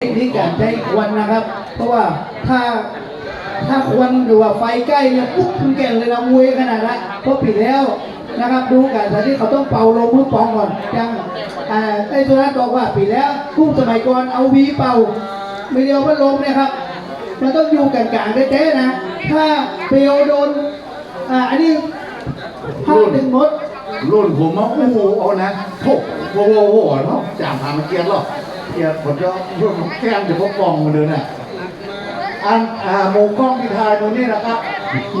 ที่การใช้ควันนะครับ เพราะว่าถ้าถ้าควันหรือว่าไฟใกล้เนี่ยปุ๊บมันแก่นเลยนะมวยขนาดนั้นเพราะผิดแล้วนะครับ ดูการสาธิตเขาต้องเป่าลมมือปองก่อนยังไอ้ตัวนั้นบอกว่าผิดแล้วผู้งสมัยก่อนเอาวีเป่า ไม่เดียวพัดลมนี่ยครับมันต้องอยู่กลางๆได้แท้นะ ถ้าเปลวโดนอ่าอันนี้ผ้าดึงมดรุ่นผมมาโอ้โหเอานะโอ้โหโอ้โหเนาะจามหามาเกียรหรอ เกียร์ผมจะรุ่นแก้มจะพกปองมาเลยน่ะอันอ่าโมกล้องที่ถ่ายตัวนี้นะครับ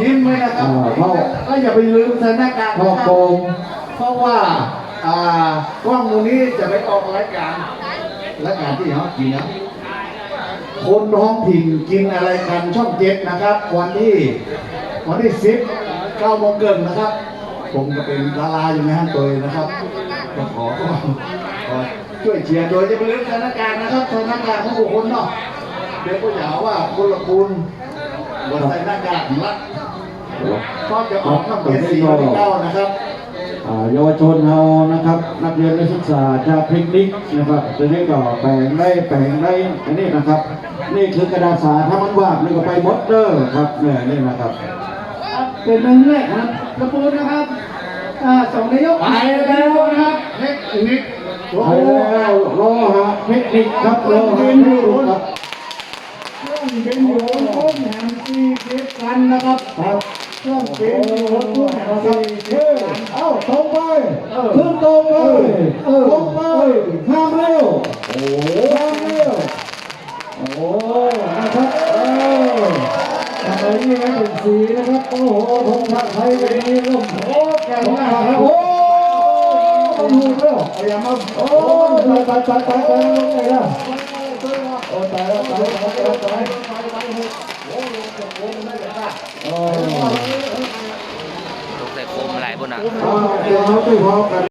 ยิ้มไว้นะครับอ่าเข้าก็อย่าไปลืมสถานการณ์พ่อโกงเพราะว่าอ่ากล้องตัวนี้จะไปออกรายการรายการที่เขากินนะคนท้องถิ่นกินอะไรกันช่องเจ็ดนะครับ วันที่วันที่สิบเก้าโมงเกินนะครับ ผมก็เป็นดาราอยู่ในห้างตัวเองนะครับก็ขอขอ ช่วยเชียร์โดยจะไปเรื่องสถานการณ์นะครับสถานการณ์ของบุคคลเนาะเดี๋ยวก็อย่าหาว่าคนละคุณบนใส่หน้ากากละก็จะออกน้ำเปลี่ยนสีวันที่เก้านะครับอ่าเยาวชนเรานะครับ นักเรียนนักศึกษาจากเทคนิคนะครับจะได้ก็แปลงได้แปลงได้อันนี้นะครับ นี่คือกระดาษสาถ้ามันว่างนี่ก็ไปหมดเด้อครับเนี่ยนี่นะครับเป็นเมืองแรกครับกระปูนนะครับอ่าสองนายกไปแล้วนะครับเทคนิคโอ้ ไป โห แล้วรอฮะเทคนิคครับรอฮะเทคนิคครับเครื่องเป็นอยู่บนต้นแห่งสี่สิบกันนะครับครับเครื่องเป็นอยู่บนต้นแห่งสี่สิบกันเอ้าตรงไปขึ้นตรงไปตรงไปห้ามเร็วโอ้ห้ามเร็วโอ้นะครับเออทำไมนี่ไม่เป็นสีนะครับโอ้โหธงชาติไทยเป็นนี้ร่มโอ้แกธงว่าชา ติไทยโอ้มันหูเร็วอย่ามาโอ้ตายตายตายตายตายลงไหนล่ะโอ้ตายแล้วตายตายตายตายโอ้ลูกใส่โคมหลายบนอะเอาเดี๋ยวเขาไปพร้อมกัน